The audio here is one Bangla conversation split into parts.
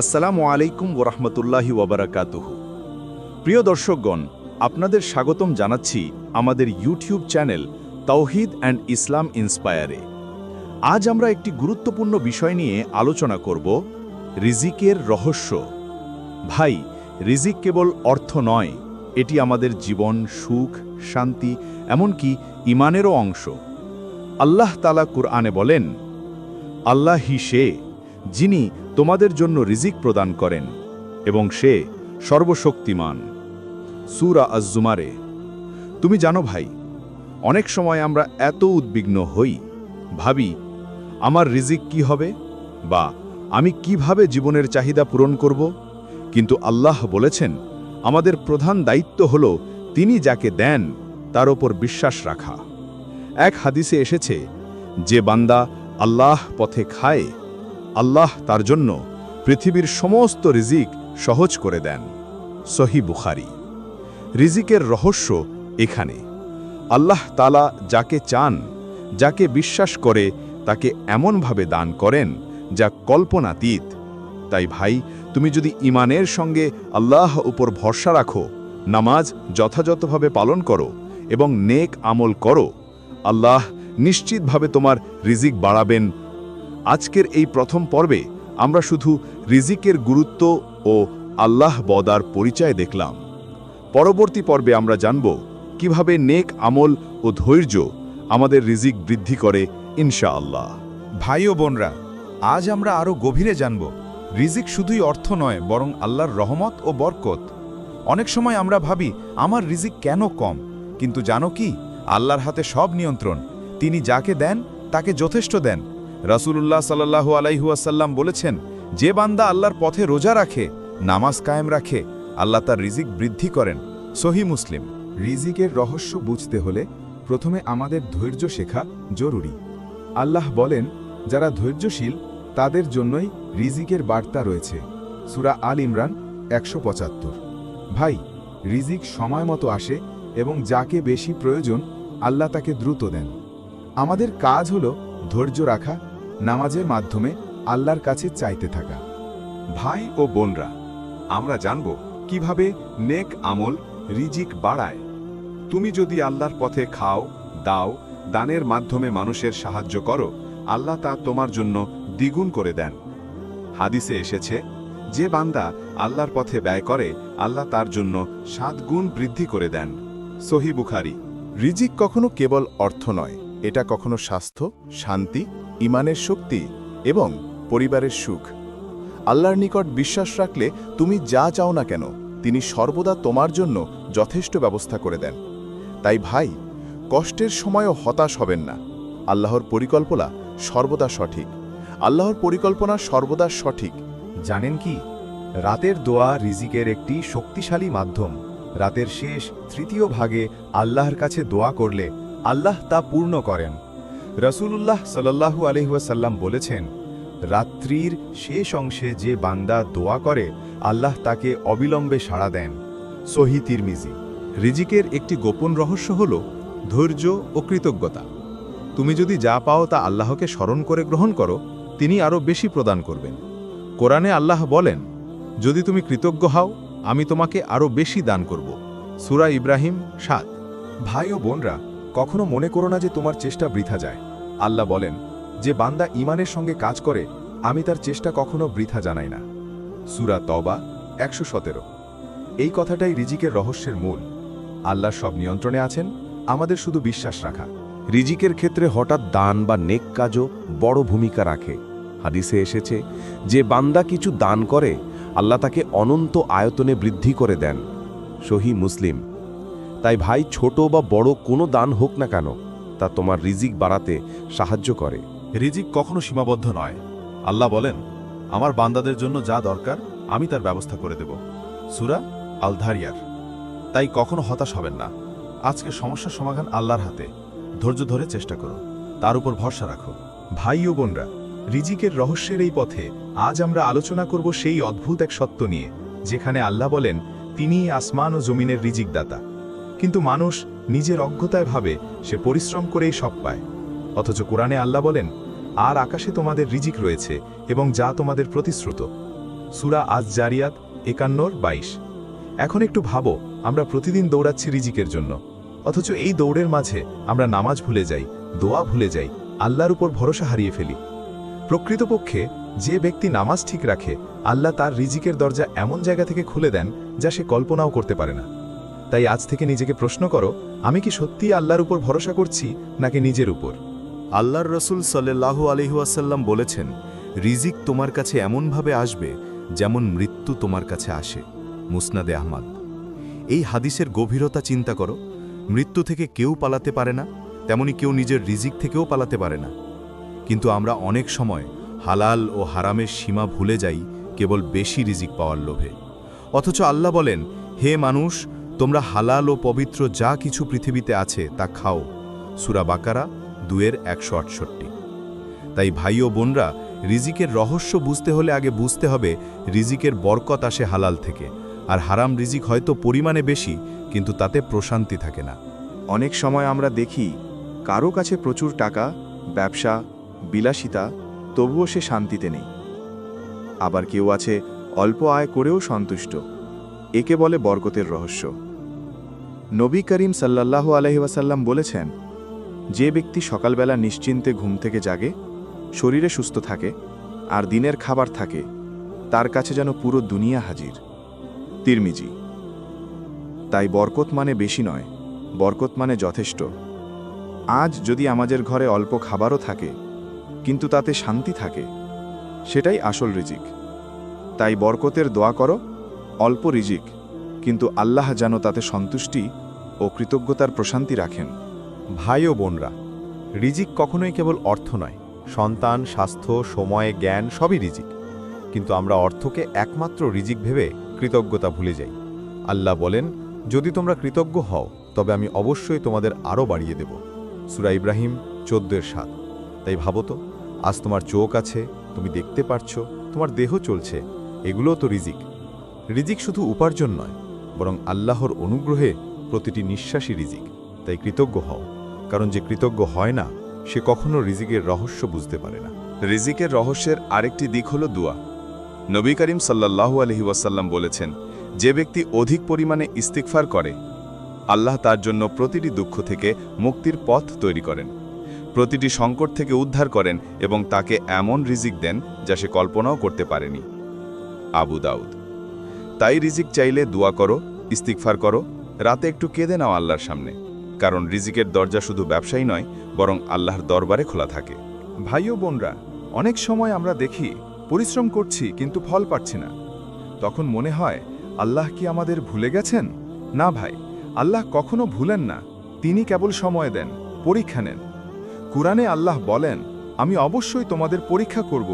আসসালামু আলাইকুম ওরহমতুল্লাহি ওবরাকাতুহ। প্রিয় দর্শকগণ, আপনাদের স্বাগতম জানাচ্ছি আমাদের YouTube channel Tawhid and Islam ইন্সপায়ারে। আজ আমরা একটি গুরুত্বপূর্ণ বিষয় নিয়ে আলোচনা করব, রিজিকের রহস্য। ভাই, রিজিক কেবল অর্থ নয়, এটি আমাদের জীবন, সুখ, শান্তি, এমনকি ইমানেরও অংশ। আল্লাহ তালা কুরআনে বলেন, আল্লাহ সে, যিনি তোমাদের জন্য রিজিক প্রদান করেন, এবং সে সর্বশক্তিমান। সুরা আজ্জুমারে, তুমি জানো ভাই, অনেক সময় আমরা এত উদ্বিগ্ন হই, ভাবি, আমার রিজিক কি হবে, বা আমি কীভাবে জীবনের চাহিদা পূরণ করব? কিন্তু আল্লাহ বলেছেন, আমাদের প্রধান দায়িত্ব হল তিনি যাকে দেন, তার ওপর বিশ্বাস রাখা। এক হাদিসে এসেছে, যে বান্দা আল্লাহ পথে খায় আল্লাহ তার জন্য পৃথিবীর সমস্ত রিজিক সহজ করে দেন। সহি বুখারি। রিজিকের রহস্য এখানে। আল্লাহ তালা যাকে চান, যাকে বিশ্বাস করে, তাকে এমনভাবে দান করেন যা কল্পনাতীত। তাই ভাই, তুমি যদি ইমানের সঙ্গে আল্লাহ উপর ভরসা রাখো, নামাজ যথাযথভাবে পালন করো এবং নেক আমল করো, আল্লাহ নিশ্চিতভাবে তোমার রিজিক বাড়াবেন আজকের এই প্রথম পর্বে আমরা শুধু রিজিকের গুরুত্ব ও আল্লাহ বদার পরিচয় দেখলাম। পরবর্তী পর্বে আমরা জানব কীভাবে নেক আমল ও ধৈর্য আমাদের রিজিক বৃদ্ধি করে, ইনশাআল্লাহ। ভাই ও বোনরা, আজ আমরা আরও গভীরে জানব, রিজিক শুধুই অর্থ নয়, বরং আল্লাহর রহমত ও বরকত। অনেক সময় আমরা ভাবি, আমার রিজিক কেন কম? কিন্তু জানো কি? আল্লাহর হাতে সব নিয়ন্ত্রণ। তিনি যাকে দেন, তাকে যথেষ্ট দেন। রাসূলুল্লাহ সাল্লাহু আলাইহুয়াসাল্লাম বলেছেন, যে বান্দা আল্লাহর পথে রোজা রাখে, নামাজ কায়েম রাখে, আল্লাহ তার রিজিক বৃদ্ধি করেন। সহি মুসলিম, রিজিকের রহস্য বুঝতে হলে প্রথমে আমাদের ধৈর্য শেখা জরুরি। আল্লাহ বলেন, যারা ধৈর্যশীল, তাদের জন্যই রিজিকের বার্তা রয়েছে। সুরা আল ইমরান একশো পঁচাত্তর। ভাই, রিজিক সময় মতো আসে এবং যাকে বেশি প্রয়োজন, আল্লাহ তাকে দ্রুত দেন। আমাদের কাজ হল ধৈর্য রাখা নামাজের মাধ্যমে আল্লাহর কাছে চাইতে থাকা। ভাই ও বোনরা, আমরা জানব কীভাবে নেক আমল রিজিক বাড়ায়। তুমি যদি আল্লাহর পথে খাও, দাও, দানের মাধ্যমে মানুষের সাহায্য করো, আল্লাহ তা তোমার জন্য দ্বিগুণ করে দেন। হাদিসে এসেছে, যে বান্দা আল্লাহর পথে ব্যয় করে, আল্লাহ তার জন্য সাত গুণ বৃদ্ধি করে দেন। সহি বুখারি। রিজিক কখনো কেবল অর্থ নয়। এটা কখনো স্বাস্থ্য, শান্তি, ইমানের শক্তি এবং পরিবারের সুখ। আল্লাহর নিকট বিশ্বাস রাখলে তুমি যা চাও না কেন, তিনি সর্বদা তোমার জন্য যথেষ্ট ব্যবস্থা করে দেন। তাই ভাই, কষ্টের সময়ও হতাশ হবেন না। আল্লাহর পরিকল্পনা সর্বদা সঠিক। আল্লাহর পরিকল্পনা সর্বদা সঠিক। জানেন কি? রাতের দোয়া রিজিকের একটি শক্তিশালী মাধ্যম। রাতের শেষ তৃতীয় ভাগে আল্লাহর কাছে দোয়া করলে আল্লাহ তা পূর্ণ করেন। রসুলুল্লাহ সাল্লাহু আলহিহাসাল্লাম বলেছেন, রাত্রির শেষ অংশে যে বান্দা দোয়া করে, আল্লাহ তাকে অবিলম্বে সাড়া দেন। সহি তিরমিজি। রিজিকের একটি গোপন রহস্য হল ধৈর্য ও কৃতজ্ঞতা। তুমি যদি যা পাও তা আল্লাহকে স্মরণ করে গ্রহণ করো, তিনি আরও বেশি প্রদান করবেন। কোরআনে আল্লাহ বলেন, যদি তুমি কৃতজ্ঞ হও, আমি তোমাকে আরও বেশি দান করব। সুরা ইব্রাহিম সাত। ভাই ও বোনরা কখনো মনে করো না যে তোমার চেষ্টা বৃথা যায়। আল্লাহ বলেন, যে বান্দা ইমানের সঙ্গে কাজ করে, আমি তার চেষ্টা কখনো বৃথা জানাই না। সুরা তবা একশো সতেরো। এই কথাটাই রিজিকের রহস্যের মূল। আল্লাহ সব নিয়ন্ত্রণে আছেন, আমাদের শুধু বিশ্বাস রাখা। রিজিকের ক্ষেত্রে হঠাৎ দান বা নেক কাজও বড় ভূমিকা রাখে। হাদিসে এসেছে, যে বান্দা কিছু দান করে, আল্লাহ তাকে অনন্ত আয়তনে বৃদ্ধি করে দেন। সহি মুসলিম। তাই ভাই ছোট বা বড় কোনো দান হোক না কেন, তা তোমার রিজিক বাড়াতে সাহায্য করে। রিজিক কখনো সীমাবদ্ধ নয়। আল্লাহ বলেন, আমার বান্দাদের জন্য যা দরকার, আমি তার ব্যবস্থা করে দেব। সুরা আলধারিয়ার। তাই কখনো হতাশ হবেন না। আজকে সমস্যার সমাধান আল্লাহর হাতে। ধৈর্য ধরে চেষ্টা করো। তার উপর ভরসা রাখো। ভাই ও বোনরা, রিজিকের রহস্যের এই পথে আজ আমরা আলোচনা করব সেই অদ্ভুত এক সত্য নিয়ে, যেখানে আল্লাহ বলেন, তিনিই আসমান ও জমিনের রিজিক দাতা কিন্তু মানুষ নিজের অজ্ঞতায় ভাবে, সে পরিশ্রম করেই সব পায়। অথচ কোরআনে আল্লাহ বলেন, আর আকাশে তোমাদের রিজিক রয়েছে এবং যা তোমাদের প্রতিশ্রুত। সুরা আজ জারিয়াত একান্নর বাইশ। এখন একটু ভাবো, আমরা প্রতিদিন দৌড়াচ্ছি রিজিকের জন্য। অথচ এই দৌড়ের মাঝে আমরা নামাজ ভুলে যাই, দোয়া ভুলে যাই, আল্লাহর উপর ভরসা হারিয়ে ফেলি। প্রকৃতপক্ষে যে ব্যক্তি নামাজ ঠিক রাখে, আল্লাহ তার রিজিকের দরজা এমন জায়গা থেকে খুলে দেন যা সে কল্পনাও করতে পারে না। তাই আজ থেকে নিজেকে প্রশ্ন করো, আমি কি সত্যিই আল্লাহর উপর ভরসা করছি নাকি নিজের উপর? আল্লাহর রসুল সাল্লাহু আলহিহাসাল্লাম বলেছেন, রিজিক তোমার কাছে এমনভাবে আসবে যেমন মৃত্যু তোমার কাছে আসে। মুসনাদে আহমাদ। এই হাদিসের গভীরতা চিন্তা করো, মৃত্যু থেকে কেউ পালাতে পারে না, তেমনি কেউ নিজের রিজিক থেকেও পালাতে পারে না। কিন্তু আমরা অনেক সময় হালাল ও হারামের সীমা ভুলে যাই, কেবল বেশি রিজিক পাওয়ার লোভে। অথচ আল্লাহ বলেন, হে মানুষ তোমরা হালাল ও পবিত্র যা কিছু পৃথিবীতে আছে তা খাও। সুরা বাকারা দুয়ের একশো আটষট্টি। তাই ভাই ও বোনরা, রিজিকের রহস্য বুঝতে হলে আগে বুঝতে হবে, রিজিকের বরকত আসে হালাল থেকে। আর হারাম রিজিক হয়তো পরিমাণে বেশি, কিন্তু তাতে প্রশান্তি থাকে না। অনেক সময় আমরা দেখি, কারও কাছে প্রচুর টাকা, ব্যবসা, বিলাসিতা, তবুও সে শান্তিতে নেই। আবার কেউ আছে অল্প আয় করেও সন্তুষ্ট। একে বলে বরকতের রহস্য। নবী করিম সাল্লাল্লাহু আলহিবাসাল্লাম বলেছেন, যে ব্যক্তি সকালবেলা নিশ্চিন্তে ঘুম থেকে জাগে, শরীরে সুস্থ থাকে, আর দিনের খাবার থাকে, তার কাছে যেন পুরো দুনিয়া হাজির। তিরমিজি, তাই বরকত মানে বেশি নয়, বরকত মানে যথেষ্ট। আজ যদি আমাদের ঘরে অল্প খাবারও থাকে, কিন্তু তাতে শান্তি থাকে, সেটাই আসল রিজিক। তাই বরকতের দোয়া করো, অল্প রিজিক কিন্তু আল্লাহ যেন তাতে সন্তুষ্টি ও কৃতজ্ঞতার প্রশান্তি রাখেন। ভাই ও বোনরা, রিজিক কখনোই কেবল অর্থ নয়। সন্তান, স্বাস্থ্য, সময়, জ্ঞান সবই রিজিক। কিন্তু আমরা অর্থকে একমাত্র রিজিক ভেবে কৃতজ্ঞতা ভুলে যাই। আল্লাহ বলেন, যদি তোমরা কৃতজ্ঞ হও, তবে আমি অবশ্যই তোমাদের আরও বাড়িয়ে দেব। সুরা ইব্রাহিম, চোদ্দের সাত। তাই ভাবো তো, আজ তোমার চোখ আছে, তুমি দেখতে পারছ, তোমার দেহ চলছে, এগুলোও তো রিজিক। রিজিক শুধু উপার্জন নয় বরং আল্লাহর অনুগ্রহে প্রতিটি নিঃশ্বাসী রিজিক। তাই কৃতজ্ঞ হও, কারণ যে কৃতজ্ঞ হয় না, সে কখনো রিজিকের রহস্য বুঝতে পারে না। রিজিকের রহস্যের আরেকটি দিক হল দুয়া। নবী করিম সাল্লাল্লাহু আলহি ওয়াসাল্লাম বলেছেন, যে ব্যক্তি অধিক পরিমাণে ইস্তিকফার করে, আল্লাহ তার জন্য প্রতিটি দুঃখ থেকে মুক্তির পথ তৈরি করেন। প্রতিটি সংকট থেকে উদ্ধার করেন এবং তাকে এমন রিজিক দেন যা সে কল্পনাও করতে পারেনি। আবু দাউদ তাই রিজিক চাইলে দোয়া করো ইস্তিকফার করো, রাতে একটু কেঁদে নাও আল্লাহর সামনে। কারণ রিজিকের দরজা শুধু ব্যবসায়ী নয়, বরং আল্লাহর দরবারে খোলা থাকে। ভাই ও বোনরা, অনেক সময় আমরা দেখি, পরিশ্রম করছি কিন্তু ফল পাচ্ছি না। তখন মনে হয়, আল্লাহ কি আমাদের ভুলে গেছেন? না ভাই, আল্লাহ কখনো ভুলেন না। তিনি কেবল সময় দেন, পরীক্ষা নেন। কুরআনে আল্লাহ বলেন, আমি অবশ্যই তোমাদের পরীক্ষা করব।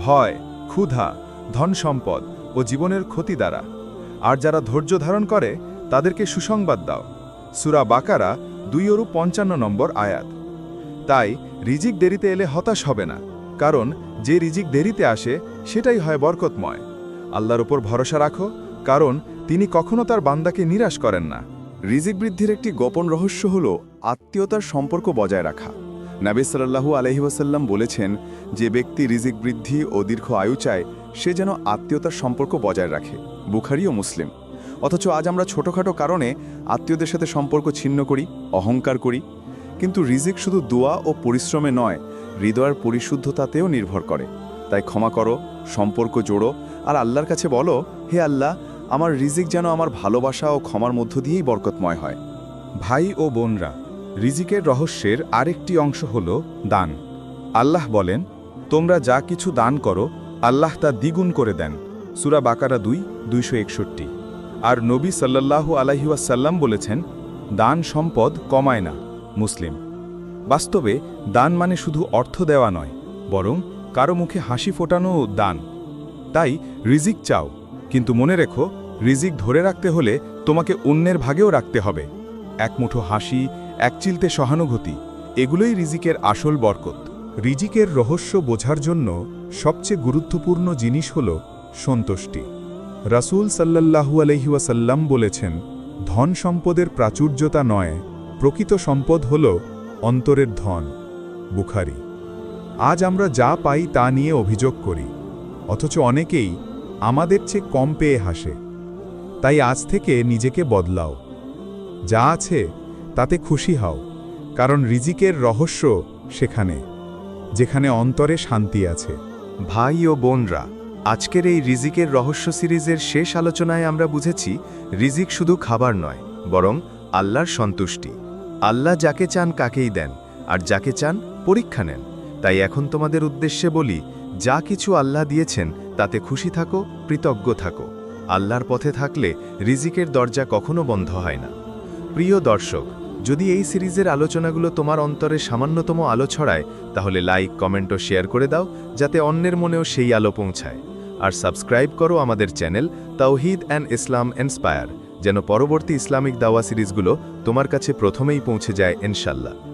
ভয়, ক্ষুধা ধন সম্পদ ও জীবনের ক্ষতি দ্বারা। আর যারা ধৈর্য ধারণ করে, তাদেরকে সুসংবাদ দাও। সুরা বাকারা দুই ওরু পঞ্চান্ন নম্বর আয়াত। তাই রিজিক দেরিতে এলে হতাশ হবে না, কারণ যে রিজিক দেরিতে আসে, সেটাই হয় বরকতময়। আল্লাহর উপর ভরসা রাখো, কারণ তিনি কখনো তার বান্দাকে নিরাশ করেন না। রিজিক বৃদ্ধির একটি গোপন রহস্য হল আত্মীয়তার সম্পর্ক বজায় রাখা। নাবি সাল্লাহু আলহিবাসাল্লাম বলেছেন, যে ব্যক্তি রিজিক বৃদ্ধি ও দীর্ঘ আয়ু চায় সে যেন আত্মীয়তার সম্পর্ক বজায় রাখে, বুখারি ও মুসলিম। অথচ আজ আমরা ছোটখাটো কারণে আত্মীয়দের সাথে সম্পর্ক ছিন্ন করি, অহংকার করি। কিন্তু রিজিক শুধু দোয়া ও পরিশ্রমে নয়, হৃদয়ের পরিশুদ্ধতাতেও নির্ভর করে। তাই ক্ষমা করো, সম্পর্ক জোড়ো আর আল্লাহর কাছে বলো, হে আল্লাহ, আমার রিজিক যেন আমার ভালোবাসা ও ক্ষমার মধ্য দিয়েই বরকতময় হয়। ভাই ও বোনরা, রিজিকের রহস্যের আরেকটি অংশ হল দান। আল্লাহ বলেন, তোমরা যা কিছু দান করো আল্লাহ তা দ্বিগুণ করে দেন, সুরা বাকারা দুই, দুইশো একষট্টি। আর নবী সাল্লাল্লাহু আলাইহাসাল্লাম বলেছেন, দান সম্পদ কমায় না, মুসলিম। বাস্তবে, দান মানে শুধু অর্থ দেওয়া নয়, বরং কারও মুখে হাসি ফোটানো দান। তাই রিজিক চাও, কিন্তু মনে রেখো, রিজিক ধরে রাখতে হলে তোমাকে অন্যের ভাগেও রাখতে হবে। এক মুঠো হাসি, এক চিলতে সহানুভূতি, এগুলোই রিজিকের আসল বরকত। রিজিকের রহস্য বোঝার জন্য সবচেয়ে গুরুত্বপূর্ণ জিনিস হল সন্তুষ্টি। রাসূল সাল্লাল্লাহু আলহিউসাল্লাম বলেছেন, ধন সম্পদের প্রাচুর্যতা নয়, প্রকৃত সম্পদ হল অন্তরের ধন। বুখারি। আজ আমরা যা পাই তা নিয়ে অভিযোগ করি, অথচ অনেকেই আমাদের চেয়ে কম পেয়ে হাসে। তাই আজ থেকে নিজেকে বদলাও। যা আছে তাতে খুশি হও, কারণ রিজিকের রহস্য সেখানে, যেখানে অন্তরে শান্তি আছে। ভাই ও বোনরা, আজকের এই রিজিকের রহস্য সিরিজের শেষ আলোচনায় আমরা বুঝেছি, রিজিক শুধু খাবার নয়, বরং আল্লাহর সন্তুষ্টি। আল্লাহ যাকে চান কাকেই দেন, আর যাকে চান পরীক্ষা নেন। তাই এখন তোমাদের উদ্দেশ্যে বলি, যা কিছু আল্লাহ দিয়েছেন, তাতে খুশি থাকো, কৃতজ্ঞ থাকো। আল্লাহর পথে থাকলে রিজিকের দরজা কখনো বন্ধ হয় না। প্রিয় দর্শক যদি এই সিরিজের আলোচনাগুলো তোমার অন্তরে সামান্যতম আলো ছড়ায়, তাহলে লাইক, কমেন্ট ও শেয়ার করে দাও, যাতে অন্যের মনেও সেই আলো পৌঁছায়। আর সাবস্ক্রাইব করো আমাদের channel Tawhid and Islam inspire, যেন পরবর্তী ইসলামিক দাওয়া সিরিজগুলো তোমার কাছে প্রথমেই পৌঁছে যায়, ইনশাল্লাহ।